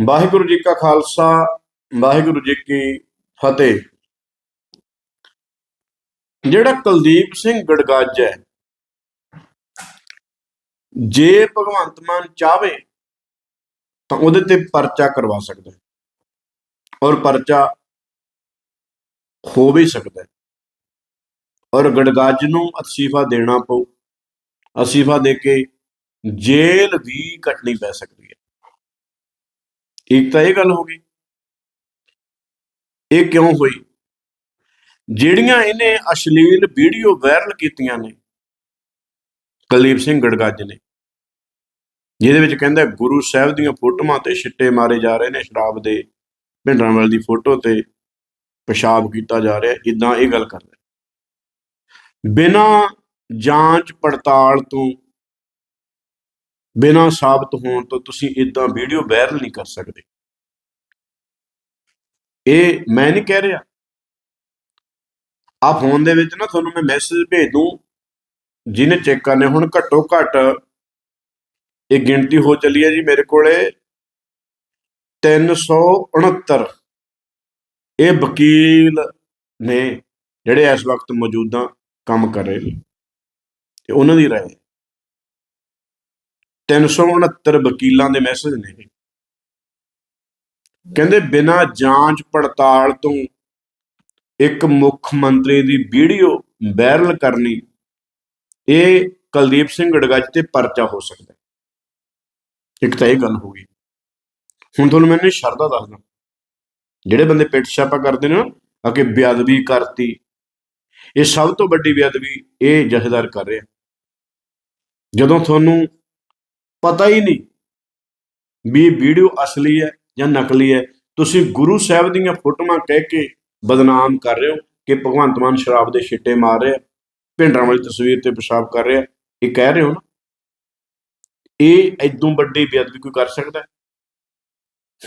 ਵਾਹਿਗੁਰੂ ਜੀ ਕਾ ਖਾਲਸਾ, ਵਾਹਿਗੁਰੂ ਜੀ ਕੀ ਫਤਿਹ। ਜਿਹੜਾ ਕੁਲਦੀਪ ਸਿੰਘ ਗੜਗੱਜ ਹੈ, ਜੇ ਭਗਵੰਤ ਮਾਨ ਚਾਵੇ ਤਾਂ ਉਹਦੇ ਤੇ ਪਰਚਾ ਕਰਵਾ ਸਕਦਾ ਔਰ ਪਰਚਾ ਹੋ ਵੀ ਸਕਦਾ ਔਰ ਗੜਗੱਜ ਨੂੰ ਅਸੀਫਾ ਦੇਣਾ ਪਊ ਅਸੀਫਾ ਦੇ ਕੇ ਜੇਲ੍ਹ ਵੀ ਕੱਟਣੀ ਪੈ ਸਕਦੀ ਇੱਕ ਤਾਂ ਇਹ ਗੱਲ ਹੋ ਗਈ। ਇਹ ਕਿਉਂ ਹੋਈ? ਜਿਹੜੀਆਂ ਇਹਨੇ ਅਸ਼ਲੀਲ ਵੀਡੀਓ ਵਾਇਰਲ ਕੀਤੀਆਂ ਨੇ, ਕੁਲਦੀਪ ਸਿੰਘ ਗੜਗੱਜ ਨੇ, ਜਿਹਦੇ ਵਿੱਚ ਕਹਿੰਦਾ ਗੁਰੂ ਸਾਹਿਬ ਦੀਆਂ ਫੋਟੋਆਂ ਤੇ ਛਿੱਟੇ ਮਾਰੇ ਜਾ ਰਹੇ ਨੇ, ਸ਼ਰਾਬ ਦੇ ਭਿੰਡਰਾਂਵਾਲ ਦੀ ਫੋਟੋ ਤੇ ਪਿਸ਼ਾਬ ਕੀਤਾ ਜਾ ਰਿਹਾ ਇਦਾਂ ਇਹ ਗੱਲ ਕਰਦਾ ਬਿਨਾ ਜਾਂਚ ਪੜਤਾਲ ਤੋਂ ਬਿਨਾਂ ਸਾਬਤ ਹੋਣ ਤੋਂ ਤੁਸੀਂ ਇਦਾਂ ਵੀਡੀਓ ਵਾਇਰਲ ਨਹੀਂ ਕਰ ਸਕਦੇ। ਇਹ ਮੈਂ ਨਹੀਂ ਕਹਿ ਰਿਹਾ। ਆ ਫੋਨ ਦੇ ਵਿੱਚ ਨਾ ਤੁਹਾਨੂੰ ਮੈਂ ਮੈਸੇਜ ਭੇਜ ਦੂੰ ਜਿਹਨੇ ਚੈੱਕ ਕਰਨੇ, ਹੁਣ ਘੱਟੋ ਘੱਟ ਇਹ ਗਿਣਤੀ ਹੋ ਚੱਲੀ ਹੈ ਜੀ ਮੇਰੇ ਕੋਲੇ 369 ਇਹ ਵਕੀਲ ਨੇ ਜਿਹੜੇ ਇਸ ਵਕਤ ਮੌਜੂਦਾ ਕੰਮ ਕਰ ਰਹੇ ਨੇ, ਤੇ ਉਹਨਾਂ ਦੀ ਰਾਏ 369 ਵਕੀਲਾਂ ਦੇ ਮੈਸੇਜ ਨੇ ਕਹਿੰਦੇ, ਬਿਨਾ ਜਾਂਚ ਪੜਤਾਲ ਤੋਂ ਇੱਕ ਮੁੱਖ ਮੰਤਰੀ ਦੀ ਵੀਡੀਓ ਵਾਇਰਲ ਕਰਨੀ, ਇਹ ਕੁਲਦੀਪ ਸਿੰਘ ਗੜਗੱਜ ਤੇ ਪਰਚਾ ਹੋ ਸਕਦਾ ਹੈ। ਇੱਕ ਤਾਂ ਇਹ ਗੱਲ ਹੋ ਗਈ। ਹੁਣ ਤੁਹਾਨੂੰ ਮੈਨੂੰ ਸ਼ਰਦਾ ਦੱਸਦਾ ਜਿਹੜੇ ਬੰਦੇ ਪਿੱਟ ਛਾਪਾ ਕਰਦੇ ਨੇ ਨਾ, ਆ ਕਿ ਬੇਅਦਬੀ ਕਰਤੀ, ਇਹ ਸਭ ਤੋਂ ਵੱਡੀ ਬੇਅਦਬੀ ਇਹ ਜਥੇਦਾਰ ਕਰ ਰਿਹਾ। ਜਦੋਂ ਤੁਹਾਨੂੰ ਪਤਾ ਹੀ ਨਹੀਂ ਵੀ ਵੀਡੀਓ ਅਸਲੀ ਹੈ ਜਾਂ ਨਕਲੀ ਹੈ। ਤੁਸੀਂ ਗੁਰੂ ਸਾਹਿਬ ਦੀਆਂ ਫੋਟੋਆਂ ਕਹਿ ਕੇ ਬਦਨਾਮ ਕਰ ਰਹੇ ਹੋ ਕਿ ਭਗਵੰਤ ਮਾਨ ਸ਼ਰਾਬ ਦੇ ਛਿੱਟੇ ਮਾਰ ਰਿਹਾ, ਭਿੰਡਰਾਂ ਵਾਲੀ ਤਸਵੀਰ ਤੇ ਪਿਸ਼ਾਬ ਕਰ ਰਿਹਾ, ਇਹ ਕਹਿ ਰਹੇ ਹੋ ਨਾ? ਇਹ ਐਦੋਂ ਵੱਡੀ ਬੇਅਦਬੀ ਕੋਈ ਕਰ ਸਕਦਾ?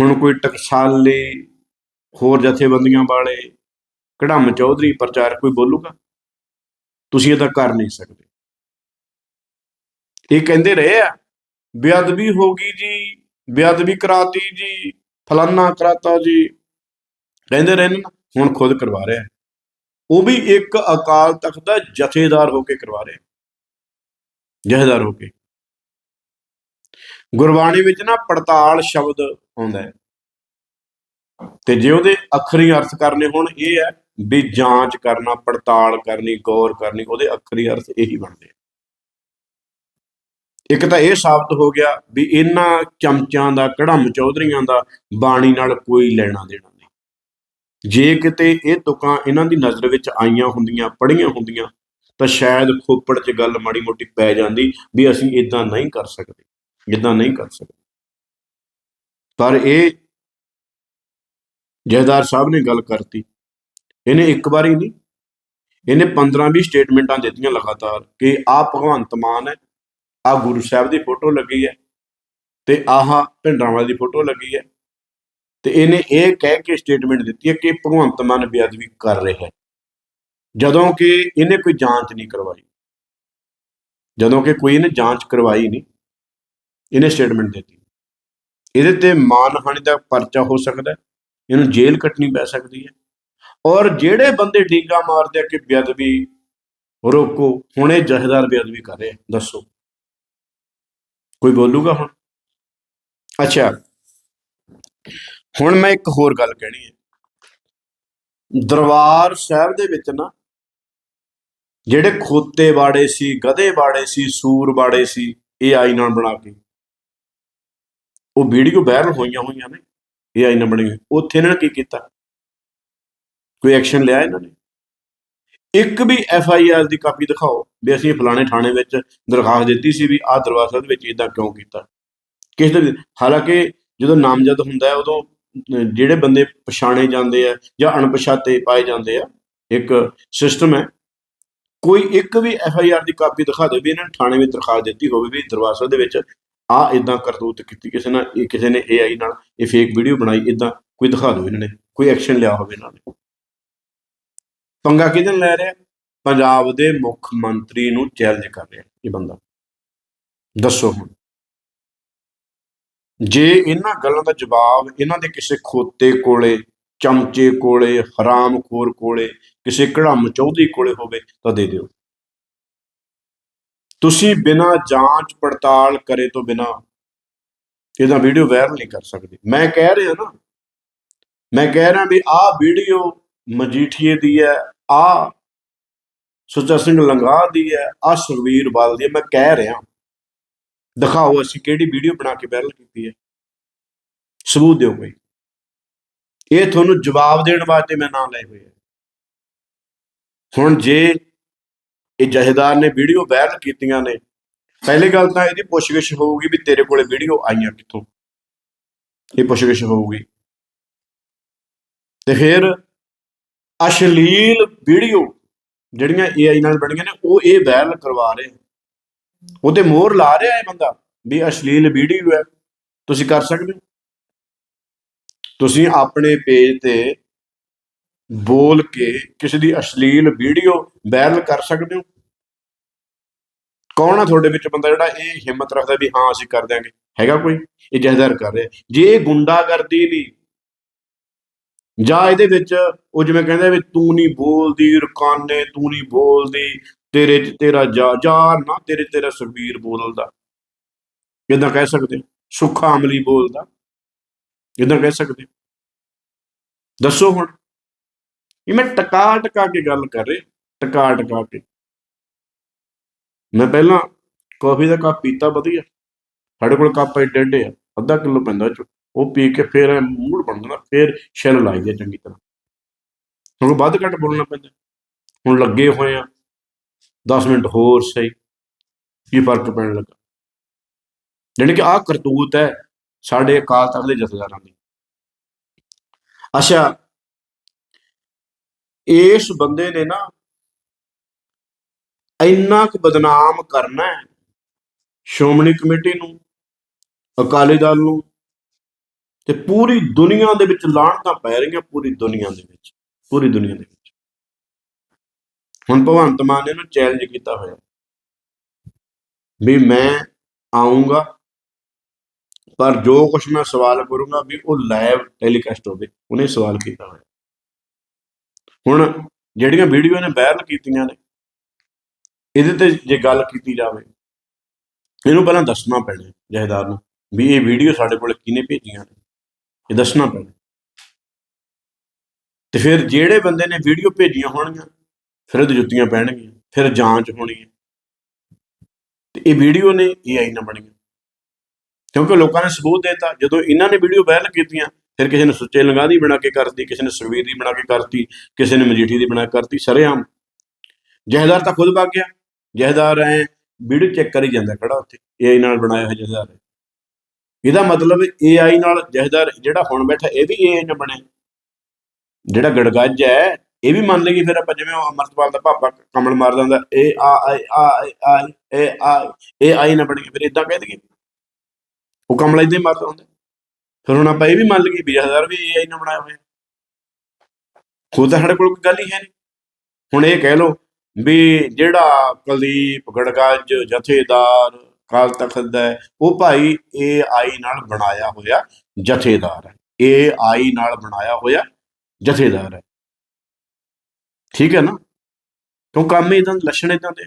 ਹੁਣ ਕੋਈ ਟਕਸਾਲੀ ਹੋਰ ਜਥੇਬੰਦੀਆਂ ਵਾਲੇ ਕਢਮ ਚੌਧਰੀ ਪ੍ਰਚਾਰ ਕੋਈ ਬੋਲੂਗਾ? ਤੁਸੀਂ ਇਹ ਤਾਂ ਕਰ ਨਹੀਂ ਸਕਦੇ। ਇਹ ਕਹਿੰਦੇ ਰਹੇ ਆ ਬੇਅਦਬੀ ਹੋ ਗਈ ਜੀ, ਬੇਅਦਬੀ ਕਰਾਤੀ ਜੀ, ਫਲਾਨਾ ਕਰਾਤਾ ਜੀ। ਕਹਿੰਦੇ ਰਹੇ ਹੁਣ ਖੁਦ ਕਰਵਾ ਰਿਹਾ ਉਹ ਵੀ ਇੱਕ ਅਕਾਲ ਤਖਤ ਦਾ ਜਥੇਦਾਰ ਹੋ ਕੇ ਕਰਵਾ ਰਿਹਾ ਜਥੇਦਾਰ ਹੋ ਕੇ। ਗੁਰਬਾਣੀ ਵਿੱਚ ਨਾ ਪੜਤਾਲ ਸ਼ਬਦ ਆਉਂਦਾ ਹੈ। ਤੇ ਜੇ ਉਹਦੇ ਅੱਖਰੀ ਅਰਥ ਕਰਨੇ ਹੁਣ, ਇਹ ਹੈ ਵੀ ਜਾਂਚ ਕਰਨਾ, ਪੜਤਾਲ ਕਰਨੀ, ਗੌਰ ਕਰਨੀ, ਉਹਦੇ ਅੱਖਰੀ ਅਰਥ ਇਹੀ ਬਣਦੇ ਇੱਕ ਤਾਂ ਇਹ ਸਾਬਤ ਹੋ ਗਿਆ ਵੀ ਇਹਨਾਂ ਚਮਚਾਂ ਦਾ, ਕੜਮ ਚੌਧਰੀਆਂ ਦਾ ਬਾਣੀ ਨਾਲ ਕੋਈ ਲੈਣਾ ਦੇਣਾ ਨਹੀਂ। ਜੇ ਕਿਤੇ ਇਹ ਤੁਕਾਂ ਇਹਨਾਂ ਦੀ ਨਜ਼ਰ ਵਿੱਚ ਆਈਆਂ ਹੁੰਦੀਆਂ ਪੜੀਆਂ ਹੁੰਦੀਆਂ, ਤਾਂ ਸ਼ਾਇਦ ਖੋਪੜ 'ਚ ਗੱਲ ਮਾੜੀ ਮੋਟੀ ਪੈ ਜਾਂਦੀ ਵੀ ਅਸੀਂ ਇਦਾਂ ਨਹੀਂ ਕਰ ਸਕਦੇ ਇਦਾਂ ਨਹੀਂ ਕਰ ਸਕਦੇ। ਪਰ ਇਹ ਜਹਦਾਰ ਸਾਹਿਬ ਨੇ ਗੱਲ ਕਰਤੀ। ਇਹਨੇ ਇੱਕ ਵਾਰੀ ਨਹੀਂ, ਇਹਨੇ 15-20 ਸਟੇਟਮੈਂਟਾਂ ਦਿੱਤੀਆਂ ਲਗਾਤਾਰ ਕਿ ਆਹ ਭਗਵੰਤ ਮਾਨ ਹੈ ਆ ਗੁਰੂ ਸਾਹਿਬ ਦੀ ਫੋਟੋ ਲੱਗੀ ਹੈ ਤੇ ਆਹ ਭਿੰਡਰਾਂਵਾਲੇ ਦੀ ਫੋਟੋ ਲੱਗੀ ਹੈ ਤੇ ਇਹਨੇ ਇਹ ਕਹਿ ਕੇ ਸਟੇਟਮੈਂਟ ਦਿੱਤੀ ਹੈ ਕਿ ਭਗਵੰਤ ਮਾਨ ਬੇਅਦਬੀ ਕਰ ਰਿਹਾ ਹੈ। ਜਦੋਂ ਕਿ ਇਹਨੇ ਕੋਈ ਜਾਂਚ ਨਹੀਂ ਕਰਵਾਈ। ਜਦੋਂ ਕਿ ਕੋਈ ਇਹਨੇ ਜਾਂਚ ਕਰਵਾਈ ਨਹੀਂ, ਇਹਨੇ ਸਟੇਟਮੈਂਟ ਦਿੱਤੀ। ਇਹਦੇ ਤੇ ਮਾਨਹਾਨੀ ਦਾ ਪਰਚਾ ਹੋ ਸਕਦਾ ਹੈ, ਇਹਨੂੰ ਜੇਲ੍ਹ ਕੱਟਣੀ ਪੈ ਸਕਦੀ ਹੈ। ਔਰ ਜਿਹੜੇ ਬੰਦੇ ਡੀਗਾ ਮਾਰਦੇ ਆ ਕਿ ਬੇਅਦਬੀ ਰੋਕੋ, ਹੁਣ ਇਹ ਜਹੇਦਾਰ ਬੇਅਦਬੀ ਕਰ ਰਹੇ ਦੱਸੋ। ਕੋਈ ਬੋਲੂਗਾ ਹੁਣ? ਅੱਛਾ। ਹੁਣ ਮੈਂ ਇੱਕ ਹੋਰ ਗੱਲ ਕਹਿਣੀ ਹੈ। ਦਰਬਾਰ ਸਾਹਿਬ ਦੇ ਵਿੱਚ ਨਾ, ਜਿਹੜੇ ਖੋਤੇ ਬਾੜੇ ਸੀ, ਗਧੇ ਬਾੜੇ ਸੀ, ਸੂਰ ਬਾੜੇ ਸੀ, ਇਹ ਆਈ ਨਾਲ ਬਣਾ ਕੇ, ਉਹ ਵੀਡੀਓ ਵਾਇਰਲ ਹੋਈਆਂ ਹੋਈਆਂ ਨੇ, ਇਹ ਆਈ ਨਾਲ ਬਣੀ ਹੋਈ। ਉੱਥੇ ਇਹਨਾਂ ਨੇ ਕੀ ਕੀਤਾ? ਕੋਈ ਐਕਸ਼ਨ ਲਿਆ ਇਹਨਾਂ ਨੇ? ਇੱਕ ਵੀ ਐਫ ਆਈ ਆਰ ਦੀ ਕਾਪੀ ਦਿਖਾਓ ਵੀ ਅਸੀਂ ਫਲਾਣੇ ਥਾਣੇ ਵਿੱਚ ਦਰਖਾਸਤ ਦਿੱਤੀ ਸੀ ਵੀ ਆਹ ਦਰਬਾਰ ਸਾਹਿਬ ਦੇ ਵਿੱਚ ਇਦਾਂ ਕਿਉਂ ਕੀਤਾ। ਕਿਸ ਦੇ ਹਾਲਾਂਕਿ ਜਦੋਂ ਨਾਮਜ਼ਦ ਹੁੰਦਾ ਹੈ, ਉਦੋਂ ਜਿਹੜੇ ਬੰਦੇ ਪਛਾਣੇ ਜਾਂਦੇ ਆ ਜਾਂ ਅਣਪਛਾਤੇ ਪਾਏ ਜਾਂਦੇ ਆ, ਇੱਕ ਸਿਸਟਮ ਹੈ। ਕੋਈ ਇੱਕ ਵੀ ਐਫ ਆਈ ਆਰ ਦੀ ਕਾਪੀ ਦਿਖਾ ਦਿਓ ਵੀ ਇਹਨਾਂ ਨੇ ਥਾਣੇ ਵਿੱਚ ਦਰਖਾਸਤ ਦਿੱਤੀ ਹੋਵੇ ਵੀ ਦਰਬਾਰ ਸਾਹਿਬ ਦੇ ਵਿੱਚ ਆ ਇਦਾਂ ਕਰਤੂਤ ਕੀਤੀ, ਕਿਸੇ ਨਾਲ, ਇਹ ਕਿਸੇ ਨੇ ਏਆਈ ਨਾਲ ਇਹ ਫੇਕ ਵੀਡੀਓ ਬਣਾਈ ਇਦਾਂ ਕੋਈ ਦਿਖਾ ਦਿਓ ਇਹਨਾਂ ਨੇ, ਕੋਈ ਐਕਸ਼ਨ ਲਿਆ ਹੋਵੇ ਇਹਨਾਂ ਨੇ। ਪੰਗਾ ਕਿਹਦੇ ਨਾਲ ਲੈ ਰਿਹਾ? ਪੰਜਾਬ ਦੇ ਮੁੱਖ ਮੰਤਰੀ ਨੂੰ ਚੈਲੰਜ ਕਰ ਰਿਹਾ ਇਹ ਬੰਦਾ। ਦੱਸੋ ਹੁਣ। ਜੇ ਇਹਨਾਂ ਗੱਲਾਂ ਦਾ ਜਵਾਬ ਇਹਨਾਂ ਦੇ ਕਿਸੇ ਖੋਤੇ ਕੋਲੇ, ਚਮਚੇ ਕੋਲੇ, ਹਰਾਮਖੋਰ ਕੋਲੇ, ਕਿਸੇ ਘੜਮ ਚੌਧਰੀ ਕੋਲੇ ਹੋਵੇ ਤਾਂ ਦੇ ਦਿਓ। ਤੁਸੀਂ ਬਿਨਾਂ ਜਾਂਚ ਪੜਤਾਲ ਕਰੇ ਤੋਂ ਬਿਨਾਂ ਇਹਦਾ ਵੀਡੀਓ ਵਾਇਰਲ ਨਹੀਂ ਕਰ ਸਕਦੇ। ਮੈਂ ਕਹਿ ਰਿਹਾ ਨਾ, ਮੈਂ ਕਹਿ ਰਿਹਾ ਵੀ ਆਹ ਵੀਡੀਓ ਮਜੀਠੀਏ ਦੀ ਹੈ ਆਹ ਸੁੱਚਾ ਸਿੰਘ ਲੰਗਾ ਦੀ ਹੈ ਆਹ ਸੁਖਵੀਰ ਬਾਲ ਦੀ ਹੈ, ਮੈਂ ਕਹਿ ਰਿਹਾ। ਦਿਖਾਓ ਅਸੀਂ ਕਿਹੜੀ ਵੀਡੀਓ ਬਣਾ ਕੇ ਵਾਇਰਲ ਕੀਤੀ ਹੈ। ਸਬੂਤ ਦਿਓ ਕੋਈ। ਇਹ ਤੁਹਾਨੂੰ ਜਵਾਬ ਦੇਣ ਵਾਸਤੇ ਮੈਂ ਨਾਂ ਲਏ ਹੋਏ ਆ ਹੁਣ ਜੇ ਇਹ ਜਹੇਦਾਰ ਨੇ ਵੀਡੀਓ ਵਾਇਰਲ ਕੀਤੀਆਂ ਨੇ, ਪਹਿਲੀ ਗੱਲ ਤਾਂ ਇਹਦੀ ਪੁੱਛਗਿੱਛ ਹੋਊਗੀ ਵੀ ਤੇਰੇ ਕੋਲੇ ਵੀਡੀਓ ਆਈਆਂ ਕਿੱਥੋਂ। ਇਹ ਪੁੱਛਗਿੱਛ ਹੋਊਗੀ। ਤੇ ਫਿਰ ਅਸ਼ਲੀਲ ਵੀਡੀਓ ਜਿਹੜੀਆਂ AI ਨਾਲ ਬਣੀਆਂ ਨੇ, ਉਹ ਇਹ ਵਾਇਰਲ ਕਰਵਾ ਰਹੇ ਉਹਤੇ ਮੋਹਰ ਲਾ ਰਿਹਾ ਇਹ ਬੰਦਾ ਵੀ ਅਸ਼ਲੀਲ ਵੀਡੀਓ ਹੈ। ਤੁਸੀਂ ਕਰ ਸਕਦੇ ਹੋ। ਤੁਸੀਂ ਆਪਣੇ ਪੇਜ ਤੇ ਬੋਲ ਕੇ ਕਿਸੇ ਦੀ ਅਸ਼ਲੀਲ ਵੀਡੀਓ ਵਾਇਰਲ ਕਰ ਸਕਦੇ ਹੋ। ਕੌਣ ਆ ਤੁਹਾਡੇ ਵਿੱਚ ਬੰਦਾ ਜਿਹੜਾ ਇਹ ਹਿੰਮਤ ਰੱਖਦਾ ਵੀ ਹਾਂ, ਅਸੀਂ ਕਰ ਦਿਆਂਗੇ। ਹੈਗਾ ਕੋਈ? ਇਹ ਜਹਦਰ ਕਰ ਰਿਹਾ। ਜੇ ਇਹ ਗੁੰਡਾਗਰਦੀ ਨਹੀਂ ਜਾਂ ਇਹਦੇ ਵਿੱਚ ਉਹ ਜਿਵੇਂ ਕਹਿੰਦੇ ਵੀ ਤੂੰ ਨਹੀਂ ਬੋਲਦੀ ਰਕਾਨੇ, ਤੂੰ ਨਹੀਂ ਬੋਲਦੀ, ਤੇਰੇ ਚ ਤੇਰਾ ਜਾ ਜਾ ਨਾ ਤੇਰੇ ਤੇਰਾ ਸੁਖਬੀਰ ਬੋਲਦਾ। ਇਦਾਂ ਕਹਿ ਸਕਦੇ ਹੋ। ਸੁੱਖਾ ਅਮਲੀ ਬੋਲਦਾ। ਇਦਾਂ ਕਹਿ ਸਕਦੇ ਦੱਸੋ ਹੁਣ, ਇਹ ਮੈਂ ਟਕਾ ਟਕਾ ਕੇ ਗੱਲ ਕਰ ਰਿਹਾ, ਟਕਾ ਟਕਾ ਕੇ। ਮੈਂ ਪਹਿਲਾਂ ਕਾਫੀ ਦਾ ਕੱਪ ਪੀਤਾ, ਵਧੀਆ। ਸਾਡੇ ਕੋਲ ਕੱਪ ਏਡੇ ਏਡੇ ਆ, ਅੱਧਾ ਕਿਲੋ ਪੈਂਦਾ ਚ ਉਹ ਪੀ ਕੇ ਫਿਰ ਐਂ ਮੂਡ ਬਣ ਜਾਂਦਾ ਫੇਰ ਛਿੱਲ ਲਾਈ ਦੀ ਚੰਗੀ ਤਰ੍ਹਾਂ। ਹੁਣ ਵੱਧ ਘੱਟ ਬੋਲਣਾ ਪੈਂਦਾ। ਹੁਣ ਲੱਗੇ ਹੋਏ ਆ 10 ਮਿੰਟ ਹੋਰ ਸਹੀ, ਕੀ ਫ਼ਰਕ ਪੈਣ ਲੱਗਾ? ਜਾਣੀ ਕਿ ਆਹ ਕਰਤੂਤ ਹੈ, ਸਾਡੇ ਅਕਾਲ ਤਖਤ ਦੇ ਜਥੇਦਾਰਾਂ ਦੀ। ਅੱਛਾ, ਇਸ ਬੰਦੇ ਨੇ ਨਾ ਇੰਨਾ ਕੁ ਬਦਨਾਮ ਕਰਨਾ ਹੈ, ਸ਼੍ਰੋਮਣੀ ਕਮੇਟੀ ਨੂੰ, ਅਕਾਲੀ ਦਲ ਨੂੰ ਤੇ ਪੂਰੀ ਦੁਨੀਆ ਦੇ ਵਿੱਚ ਲਾਹਣਤਾਂ ਪੈ ਰਹੀਆਂ ਪੂਰੀ ਦੁਨੀਆ ਦੇ ਵਿੱਚ, ਪੂਰੀ ਦੁਨੀਆ ਦੇ ਵਿੱਚ। ਹੁਣ ਭਗਵੰਤ ਮਾਨ ਨੇ ਇਹਨੂੰ ਚੈਲੰਜ ਕੀਤਾ ਹੋਇਆ। ਵੀ ਮੈਂ ਆਉਂਗਾ ਪਰ ਜੋ ਕੁਝ ਮੈਂ ਸਵਾਲ ਕਰੂੰਗਾ ਵੀ ਉਹ ਲਾਈਵ ਟੈਲੀਕਾਸਟ ਹੋਵੇ, ਉਹਨੇ ਸਵਾਲ ਕੀਤਾ ਹੋਇਆ। ਹੁਣ ਜਿਹੜੀਆਂ ਵੀਡੀਓ ਨੇ ਵਾਇਰਲ ਕੀਤੀਆਂ ਨੇ, ਇਹਦੇ ਤੇ ਜੇ ਗੱਲ ਕੀਤੀ ਜਾਵੇ, ਇਹਨੂੰ ਪਹਿਲਾਂ ਦੱਸਣਾ ਪੈਣਾ ਜਹੇਦਾਰ ਨੂੰ ਵੀ ਇਹ ਵੀਡੀਓ ਸਾਡੇ ਕੋਲ ਕਿਹਨੇ ਭੇਜੀਆਂ ਨੇ? ਇਹ ਦੱਸਣਾ ਪੈਣਾ ਤੇ ਫਿਰ ਜਿਹੜੇ ਬੰਦੇ ਨੇ ਵੀਡੀਓ ਭੇਜੀਆਂ ਹੋਣਗੀਆਂ, ਫਿਰ ਉਹਦੀ ਜੁੱਤੀਆਂ ਪੈਣਗੀਆਂ, ਫਿਰ ਜਾਂਚ ਹੋਣੀ ਹੈ। ਤੇ ਇਹ ਵੀਡੀਓ ਨੇ AI ਨਾਲ ਬਣੀਆਂ। ਕਿਉਂਕਿ ਲੋਕਾਂ ਨੇ ਸਬੂਤ ਦਿੱਤਾ, ਜਦੋਂ ਇਹਨਾਂ ਨੇ ਵੀਡੀਓ ਵਾਇਰਲ ਕੀਤੀਆਂ, ਫਿਰ ਕਿਸੇ ਨੇ ਸੁੱਚੇ ਲੰਗਾ ਦੀ ਬਣਾ ਕੇ ਕਰਤੀ, ਕਿਸੇ ਨੇ ਸੁਖਵੀਰ ਦੀ ਬਣਾ ਕੇ ਕਰਤੀ, ਕਿਸੇ ਨੇ ਮਜੀਠੀ ਦੀ ਬਣਾ ਕੇ ਕਰਤੀ, ਸਰੇਆਮ। ਜਹੇਦਾਰ ਤਾਂ ਖੁਦ ਵਗ ਗਿਆ। ਜਹੇਦਾਰ ਐ ਵੀਡੀਓ ਚੈੱਕ ਕਰੀ ਜਾਂਦਾ ਖੜਾ ਉੱਥੇ AI ਨਾਲ ਬਣਾਇਆ ਹੋਇਆ ਜਹੇਦਾਰ। ਹੈ ਇਹਦਾ ਮਤਲਬ AI ਨਾਲ ਜਹੇਦਾਰ ਜਿਹੜਾ ਹੁਣ ਬੈਠਾ, ਇਹ ਵੀ AI ਨਾਲ ਬਣਿਆ। ਜਿਹੜਾ ਗੜਗੱਜ ਹੈ, ਇਹ ਵੀ ਮੰਨ ਲਈਏ ਫਿਰ ਆਪਾਂ ਜਿਵੇਂ ਅਮਰਤਪਾਲ ਦਾ ਪਾਪਾ ਕਮਲ ਮਾਰ ਦਿੰਦਾ, ਇਹ ਆ ਆ ਆ ਆ ਆ, ਇਹ ਆਈ ਨਾ ਬਣੀ ਫਿਰ ਇਦਾਂ ਕਹਿ ਦਈਏ। ਉਹ ਕਮਲ ਇਦਾਂ ਹੀ ਮਾਰਦਾ ਹੁੰਦਾ ਫਿਰ ਹੁਣ ਆਪਾਂ ਇਹ ਵੀ ਮੰਨ ਲਈਏ ਵੀ ਜਹੇਦਾਰ ਵੀ ਏ ਆਈ ਨਾਲ ਬਣਾਇਆ ਹੋਇਆ। ਖੁਦ ਤਾਂ ਸਾਡੇ ਕੋਲ ਕੋਈ ਗੱਲ ਹੀ ਹੈ ਨਹੀਂ। ਹੁਣ ਇਹ ਕਹਿ ਲਓ ਵੀ ਜਿਹੜਾ ਕੁਲਦੀਪ, ਗੜਗੱਜ, ਜਥੇਦਾਰ ਅਕਾਲ ਤਖਤ ਦਾ ਹੈ, ਉਹ ਭਾਈ AI ਨਾਲ ਬਣਾਇਆ ਹੋਇਆ ਜਥੇਦਾਰ ਹੈ। AI ਨਾਲ ਬਣਾਇਆ ਹੋਇਆ ਜਥੇਦਾਰ ਹੈ। ਠੀਕ ਹੈ ਨਾ? ਕਿਉਂ ਕੰਮ ਇਦਾਂ ਲੱਛਣ ਇਦਾਂ ਦੇ?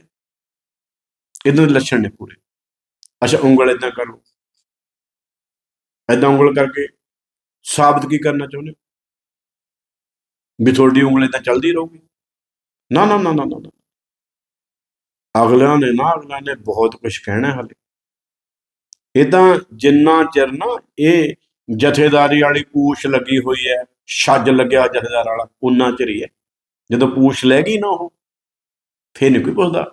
ਇਦਾਂ ਦੇ ਲੱਛਣ ਨੇ ਪੂਰੇ। ਅੱਛਾ ਉਂਗਲ ਇਦਾਂ ਕਰੋ ਲਓ। ਇਦਾਂ ਉਂਗਲ ਕਰਕੇ ਸਾਬਤ ਕੀ ਕਰਨਾ ਚਾਹੁੰਦੇ ਹੋ? ਵੀ ਤੁਹਾਡੀ ਉਂਗਲ ਇਦਾਂ ਚੱਲਦੀ ਰਹੂਗੀ? ਨਾ ਨਾ ਨਾ ਨਾ ਨਾ। ਅਗਲਿਆਂ ਨੇ ਨਾ, ਅਗਲਿਆਂ ਨੇ ਬਹੁਤ ਕੁਝ ਕਹਿਣਾ ਹੈ ਹਲੇ। ਇਹ ਤਾਂ ਜਿੰਨਾ ਚਿਰ ਨਾ ਇਹ ਜਥੇਦਾਰੀ ਵਾਲੀ ਪੂਛ ਲੱਗੀ ਹੋਈ ਹੈ, ਛੱਜ ਲੱਗਿਆ ਜਥੇਦਾਰ ਵਾਲਾ ਉਨਾ ਚਿਰ ਹੀ ਹੈ। ਜਦੋਂ ਪੂਛ ਲੈ ਗਈ ਨਾ ਉਹ, ਫੇਰ ਨਹੀਂ ਕੋਈ ਪੁੱਛਦਾ।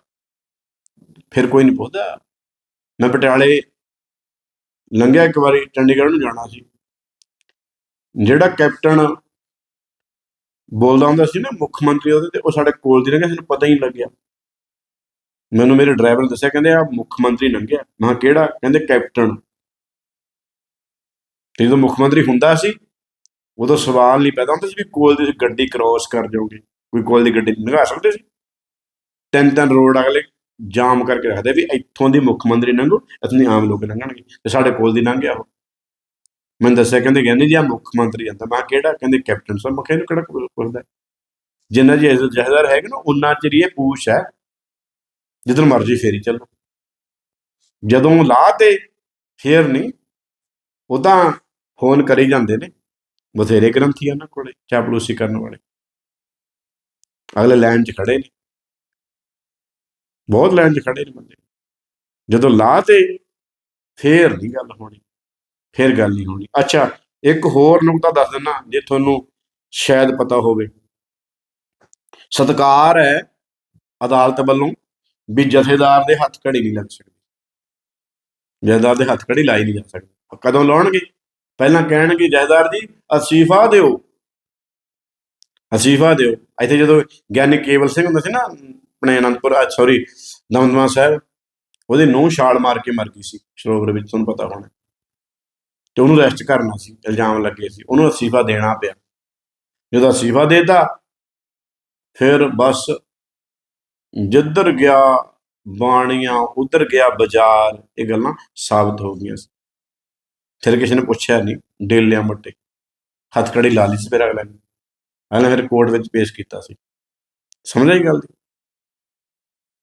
ਫਿਰ ਕੋਈ ਨਹੀਂ ਪੁੱਛਦਾ। ਮੈਂ ਪਟਿਆਲੇ ਲੰਘਿਆ ਇੱਕ ਵਾਰੀ, ਚੰਡੀਗੜ੍ਹ ਨੂੰ ਜਾਣਾ ਸੀ। ਜਿਹੜਾ ਕੈਪਟਨ ਬੋਲਦਾ ਹੁੰਦਾ ਸੀ ਨਾ ਮੁੱਖ ਮੰਤਰੀ ਉਹਦੇ ਤੇ, ਉਹ ਸਾਡੇ ਕੋਲ ਦੀ ਲੰਘਿਆ, ਸਾਨੂੰ ਪਤਾ ਹੀ ਨਹੀਂ ਲੱਗਿਆ। ਮੈਨੂੰ ਮੇਰੇ ਡਰਾਈਵਰ ਨੇ ਦੱਸਿਆ, ਕਹਿੰਦੇ ਆ ਮੁੱਖ ਮੰਤਰੀ ਲੰਘਿਆ ਮੈਂ ਕਿਹਾ, ਕਿਹੜਾ? ਕਹਿੰਦੇ ਕੈਪਟਨ। ਤੇ ਜਦੋਂ ਮੁੱਖ ਮੰਤਰੀ ਹੁੰਦਾ ਸੀ, ਉਦੋਂ ਸਵਾਲ ਨਹੀਂ ਪੈਦਾ ਹੁੰਦਾ ਸੀ ਵੀ ਕੋਲ ਦੀ ਗੱਡੀ ਕ੍ਰੋਸ ਕਰ ਜਾਓਗੇ। ਕੋਈ ਕੋਲ ਦੀ ਗੱਡੀ ਲੰਘਾ ਸਕਦੇ ਸੀ। ਤਿੰਨ ਤਿੰਨ ਰੋਡ ਅਗਲੇ ਜਾਮ ਕਰਕੇ ਰੱਖਦੇ ਵੀ ਇੱਥੋਂ ਦੀ ਮੁੱਖ ਮੰਤਰੀ ਲੰਘੋ ਇੱਥੋਂ ਦੀ ਆਮ ਲੋਕ ਲੰਘਣਗੇ ਤੇ ਸਾਡੇ ਕੋਲ ਦੀ ਲੰਘਿਆ ਉਹ। ਮੈਨੂੰ ਦੱਸਿਆ, ਕਹਿੰਦੇ ਕਹਿੰਦੇ ਜੀ ਆ ਮੁੱਖ ਮੰਤਰੀ ਜਾਂਦਾ। ਮੈਂ ਕਿਹਾ, ਕਿਹੜਾ? ਕਹਿੰਦੇ ਕੈਪਟਨ ਸਾਹਿਬ ਮੈਂ ਕਿਹਾ ਕਿਹੜਾ ਪੁ- ਜਿੰਨਾ ਜੀ ਜਹਦਾਰ ਹੈਗੇ ਨਾ, ਉਹਨਾਂ ਚਿਰ ਇਹ ਪੂਛ ਹੈ ਜਿੱਦਨ ਮਰਜ਼ੀ ਫੇਰੀ ਚੱਲੋ। ਜਦੋਂ ਲਾਹ ਤੇ ਫੇਰ ਨਹੀਂ ਉਹ ਤਾਂ ਫੋਨ ਕਰੀ ਜਾਂਦੇ ਨੇ ਬਥੇਰੇ ਗ੍ਰੰਥੀ ਆ ਉਹਨਾਂ ਕੋਲੇ, ਚਾਪਲੂਸੀ ਕਰਨ ਵਾਲੇ। ਅਗਲੇ ਲਾਈਨ 'ਚ ਖੜੇ ਨੇ। ਬਹੁਤ ਲਾਈਨ 'ਚ ਖੜੇ ਨੇ ਬੰਦੇ। ਜਦੋਂ ਲਾ ਤੇ ਫੇਰ ਨਹੀਂ ਗੱਲ ਹੋਣੀ, ਫੇਰ ਗੱਲ ਨਹੀਂ ਹੋਣੀ। ਅੱਛਾ, ਇੱਕ ਹੋਰ ਨੁਕਤਾ ਦੱਸ ਦਿੰਨਾ, ਜੇ ਤੁਹਾਨੂੰ ਸ਼ਾਇਦ ਪਤਾ ਹੋਵੇ। ਸਤਕਾਰ ਹੈ ਅਦਾਲਤ ਵੱਲੋਂ ਵੀ ਜਥੇਦਾਰ ਦੇ ਹੱਥ ਘੜੀ ਨਹੀਂ ਲੱਗ ਸਕਦੀ। ਜਥੇਦਾਰ ਦੇ ਹੱਥ ਘੜੀ ਲਾਈ ਨਹੀਂ ਜਾ ਸਕਦੀ। ਕਦੋਂ ਲਾਉਣਗੇ? ਪਹਿਲਾਂ ਕਹਿਣਗੇ, ਜਥੇਦਾਰ ਜੀ, ਅਸੀਫਾ ਦਿਓ। ਅਸੀਫਾ ਦਿਓ। ਇੱਥੇ ਜਦੋਂ ਗਿਆਨੀ ਕੇਵਲ ਸਿੰਘ ਹੁੰਦਾ ਸੀ ਨਾ, ਆਪਣੇ ਅਨੰਦਪੁਰ ਸੌਰੀ ਦਮਦਮਾ ਸਾਹਿਬ, ਉਹਦੇ ਨੂੰਹ ਛਾਲ ਮਾਰ ਕੇ ਮਰ ਗਈ ਸੀ। ਸਰੋਵਰ ਵਿੱਚ, ਤੁਹਾਨੂੰ ਪਤਾ ਹੋਣਾ। ਤੇ ਉਹਨੂੰ ਰੈਸਟ ਕਰਨਾ ਸੀ, ਇਲਜ਼ਾਮ ਲੱਗੇ ਸੀ। ਉਹਨੂੰ ਅਸੀਫਾ ਦੇਣਾ ਪਿਆ। ਜਦੋਂ ਅਸੀਫਾ ਦੇਤਾ, ਫਿਰ ਬਸ ਜਿੱਧਰ ਗਿਆ ਬਾਣੀਆਂ ਉਧਰ ਗਿਆ ਬਾਜ਼ਾਰ ਇਹ ਗੱਲਾਂ ਸਾਬਤ ਹੋ ਗਈਆਂ ਸੀ। ਫਿਰ ਕਿਸੇ ਨੇ ਪੁੱਛਿਆ ਨਹੀਂ ਡੇਲਿਆਂ ਮੱਟੇ। ਹੱਥ ਕੜੀ ਲਾ ਲਈ ਸੀ ਫਿਰ ਅਗਲੇ ਨੇ। ਅਗਲੇ ਫਿਰ ਕੋਰਟ ਵਿੱਚ ਪੇਸ਼ ਕੀਤਾ ਸੀ। ਸਮਝ ਆਈ ਗੱਲ ਦੀ?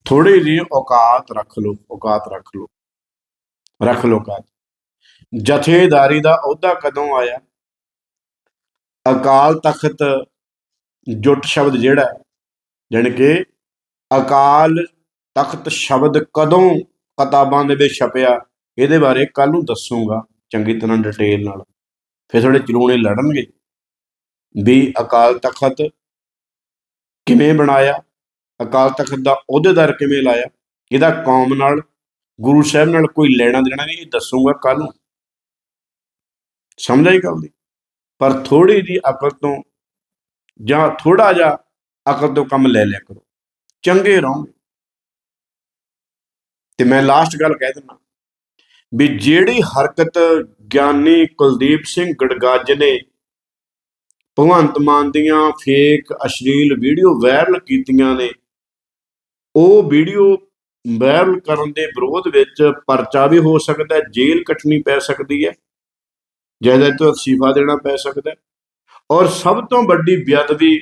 ਥੋੜੀ ਜਿਹੀ ਔਕਾਤ ਰੱਖ ਲਓ ਔਕਾਤ ਰੱਖ ਲਓ। ਰੱਖ ਲਓ ਔਕਾਤ। ਜਥੇਦਾਰੀ ਦਾ ਅਹੁਦਾ ਕਦੋਂ ਆਇਆ? ਅਕਾਲ ਤਖਤ ਜੁੱਟ ਸ਼ਬਦ ਜਿਹੜਾ ਹੈ, ਜਾਣੀ ਕਿ ਅਕਾਲ ਤਖਤ ਸ਼ਬਦ ਕਦੋਂ ਕਿਤਾਬਾਂ ਦੇ ਵਿੱਚ ਛਪਿਆ? ਇਹਦੇ ਬਾਰੇ ਕੱਲ ਨੂੰ ਦੱਸੂਗਾ ਚੰਗੀ ਤਰ੍ਹਾਂ ਡਿਟੇਲ ਨਾਲ। ਫਿਰ ਥੋੜੇ ਚਲੂਣੇ ਲੜਨਗੇ ਵੀ ਅਕਾਲ ਤਖਤ ਕਿਵੇਂ ਬਣਾਇਆ? ਅਕਾਲ ਤਖਤ ਦਾ ਅਹੁਦੇਦਾਰ ਕਿਵੇਂ ਲਾਇਆ? ਇਹਦਾ ਕੌਮ ਨਾਲ, ਗੁਰੂ ਸਾਹਿਬ ਨਾਲ ਕੋਈ ਲੈਣਾ ਦੇਣਾ ਨਹੀਂ, ਇਹ ਦੱਸੂਗਾ ਕੱਲ ਨੂੰ। ਸਮਝ ਆਈ ਗੱਲ ਦੀ? ਪਰ ਥੋੜੀ ਜੀ ਅਕਲ ਤੋਂ ਜਾਂ ਥੋੜਾ ਜਿਹਾ ਅਕਲ ਤੋਂ ਕੰਮ ਲੈ ਲਿਆ ਕਰੋ। ਚੰਗੇ ਰਹੋਗੇ ਤੇ ਮੈਂ ਲਾਸਟ ਗੱਲ ਕਹਿ ਦਿੰਦਾ ਵੀ ਜਿਹੜੀ ਹਰਕਤ ਗਿਆਨੀ ਕੁਲਦੀਪ ਸਿੰਘ ਗੜਗੱਜ ਨੇ ਭਗਵੰਤ ਮਾਨ ਦੀਆਂ ਫੇਕ ਅਸ਼ਲੀਲ ਵੀਡੀਓ ਵਾਇਰਲ ਕੀਤੀਆਂ ਨੇ, ਉਹ ਵੀਡੀਓ ਵਾਇਰਲ ਕਰਨ ਦੇ ਵਿਰੋਧ ਵਿੱਚ ਪਰਚਾ ਵੀ ਹੋ ਸਕਦਾ ਹੈ, ਜੇਲ੍ਹ ਕੱਟਣੀ ਪੈ ਸਕਦੀ ਹੈ, ਜਾਇਦਾਦ ਤੋਂ ਅਸਤੀਫਾ ਦੇਣਾ ਪੈ ਸਕਦਾ ਹੈ। ਔਰ ਸਭ ਤੋਂ ਵੱਡੀ ਬੇਅਦਬੀ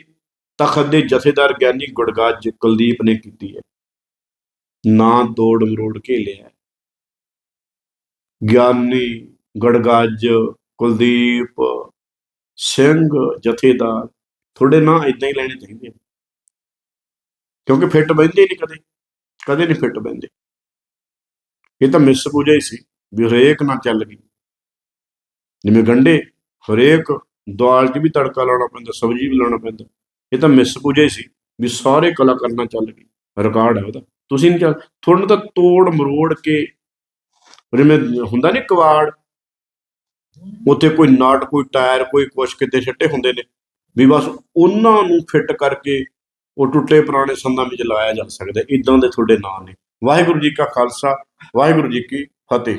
ਤਖਤ ਦੇ ਜਥੇਦਾਰ ਗਿਆਨੀ ਗੁੜਗਾਜ ਕੁਲਦੀਪ ਨੇ ਕੀਤੀ ਹੈ। ਨਾ ਤੋੜ ਮਰੋੜ ਕੇ ਲਿਆ ਗਿਆਨੀ ਗੜਗਾਜ ਕੁਲਦੀਪ ਸਿੰਘ ਜਥੇਦਾਰ ਥੋੜੇ ਨਾਂ ਇਦਾਂ ਹੀ ਲੈਣੇ ਚਾਹੀਦੇ ਕਿਉਂਕਿ ਫਿੱਟ ਬੈਂਦੇ ਨਹੀਂ ਕਦੇ ਕਦੇ ਨਹੀਂ ਫਿੱਟ ਬੈਂਦੇ ਇਹ ਤਾਂ ਮਿਸ ਪੂਜਾ ਹੀ ਸੀ ਵੀ ਹਰੇਕ ਨਾਲ ਚੱਲ ਗਈ। ਜਿਵੇਂ ਗੰਡੇ ਹਰੇਕ ਦਾਲ 'ਚ ਵੀ ਤੜਕਾ ਲਾਉਣਾ ਪੈਂਦਾ, ਸਬਜ਼ੀ ਵੀ ਲਾਉਣਾ ਪੈਂਦਾ। ਇਹ ਤਾਂ ਮਿਸ ਪੂਜਾ ਹੀ ਸੀ ਵੀ ਸਾਰੇ ਕਲਾਕਾਰ ਨਾਲ ਚੱਲ ਗਈ। ਰਿਕਾਰਡ ਹੈ ਉਹਦਾ ਤੁਸੀਂ ਨਹੀਂ ਚੱਲ, ਤੁਹਾਨੂੰ ਤਾਂ ਤੋੜ ਮਰੋੜ ਕੇ ਜਿਵੇਂ ਹੁੰਦਾ ਨਹੀਂ ਕਵਾੜ ਉੱਥੇ ਕੋਈ ਨਾਟ, ਕੋਈ ਟਾਇਰ, ਕੋਈ ਕੁਛ ਕਿਤੇ ਛੱਟੇ ਹੁੰਦੇ ਨੇ। ਵੀ ਬਸ ਉਹਨਾਂ ਨੂੰ ਫਿੱਟ ਕਰਕੇ ਉਹ ਟੁੱਟੇ ਪੁਰਾਣੇ ਸੰਦਾਂ ਵਿੱਚ ਲਾਇਆ ਜਾ ਸਕਦਾ। ਇਦਾਂ ਦੇ ਤੁਹਾਡੇ ਨਾਂ ਨੇ। ਵਾਹਿਗੁਰੂ ਜੀ ਕਾ ਖਾਲਸਾ, ਵਾਹਿਗੁਰੂ ਜੀ ਕੀ ਫਤਿਹ।